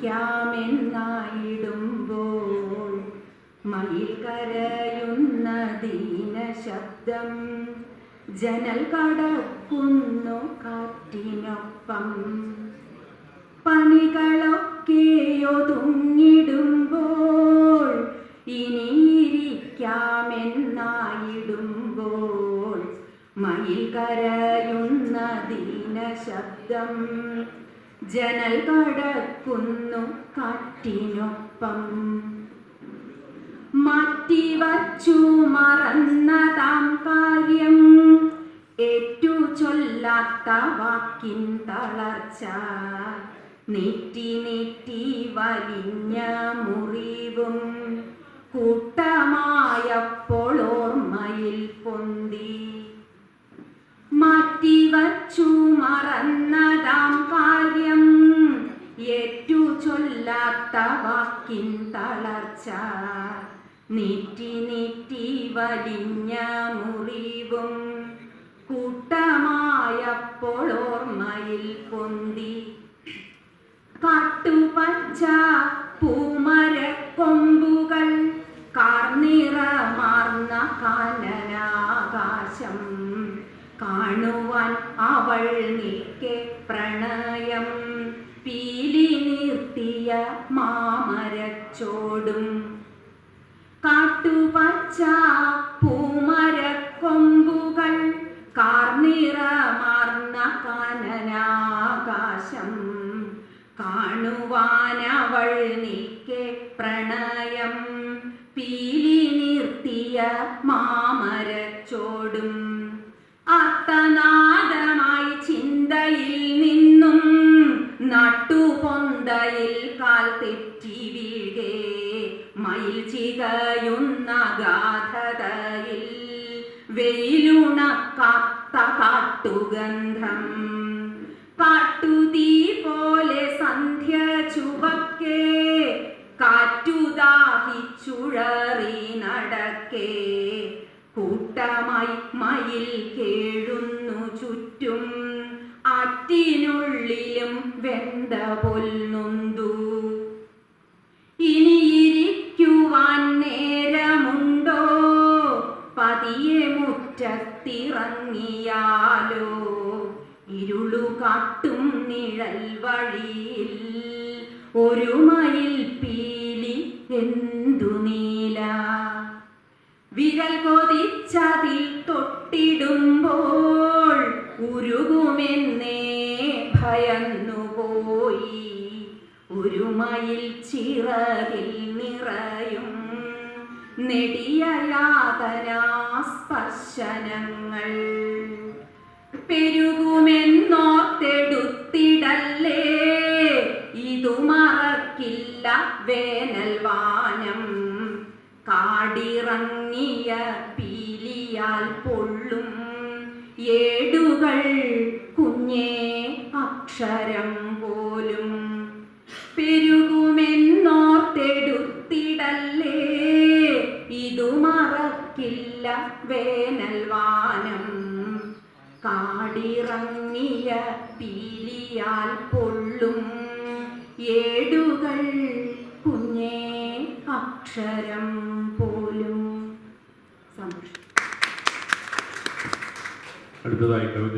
ഇനിയിരിക്കാമെന്നായിടുമ്പോൾ മയിൽ കരയുന്ന ദീന ശബ്ദം ജനൽ കടക്കുന്നു കാറ്റിനൊപ്പം. പണികളൊക്കെ ഒതുങ്ങിടുമ്പോൾ ഇനിയിരിക്കാമെന്നായിടുമ്പോൾ മയിൽ കരയുന്ന ദീന ശബ്ദം ജനൽ കടക്കുന്നു കാട്ടിനൊപ്പം. മാറ്റിവച്ചു മറന്നതാം കാര്യം. ഏറ്റു ചൊല്ലാത്ത വാക്കിൻ തളർച്ച. നീറ്റി നീറ്റി വലിഞ്ഞ മുറിവും മാറ്റിവച്ചു മറന്നതാം കാര്യം. ഏറ്റു ചൊല്ലാത്ത വാക്കിൻ തളർച്ച. നീറ്റി നീറ്റി വലിഞ്ഞ മുറിവും കൂട്ടമായപ്പോൾ ഓർമ്മയിൽ പൊന്തി. കാട്ടുപച്ച പൂമരക്കൊമ്പുകൾ കാർനിറമാർന്ന കാനനാകാശം കാണുവാൻ അവൾ നിൽക്കെ പ്രണയം പീലി നിർത്തിയ മാമരച്ചോടും. കാട്ടുപച്ച പൂമരക്കൊമ്പുകൾ കാർനിറമാർന്ന കാനനാകാശം. കാണുവാനവൾ നിൽക്കെ പ്രണയം പീലി നിർത്തിയ മാമരച്ചോടും. അർത്ഥനാദമായി മയിൽ ചികയുന്ന ഗാഥതയിൽ വെയിലുണക്കാത്ത കാട്ടുഗന്ധം കാട്ടുതീ പോലെ സന്ധ്യ ചുവക്കേ കാറ്റുദാഹിച്ചുഴറി നടക്കേ. മുറ്റത്തിറങ്ങിയാലോ ഇരുളു കാട്ടും നിഴൽ വഴിയിൽ ഒരു മയിൽ പീലി എന്തു നീല? വിരൽ കൊതിച്ചതിൽ തൊട്ടിടുമ്പോൾ ഉരുകുമെന്നേ ഭയന്നുപോയി. ഒരു മയിൽ ചിറകിൽ നിറയും നെടിയ യാതനാ സ്പർശനങ്ങൾ പെരുകുമെന്നോർത്തെടുത്തിടല്ലേ? ഇതു മറക്കില്ല വേനൽ വാനം. കാടിറങ്ങിയ പീലിയാൽ പൊള്ളും ഏടുകൾ കുഞ്ഞേ അക്ഷരം പോലും മറക്കില്ല വേനൽവാനം. കാടിറങ്ങിയ പീലിയാൽ പൊള്ളും ഏടുകൾ കുഞ്ഞേ അക്ഷരം പോലും. അടുത്തതായി കവിത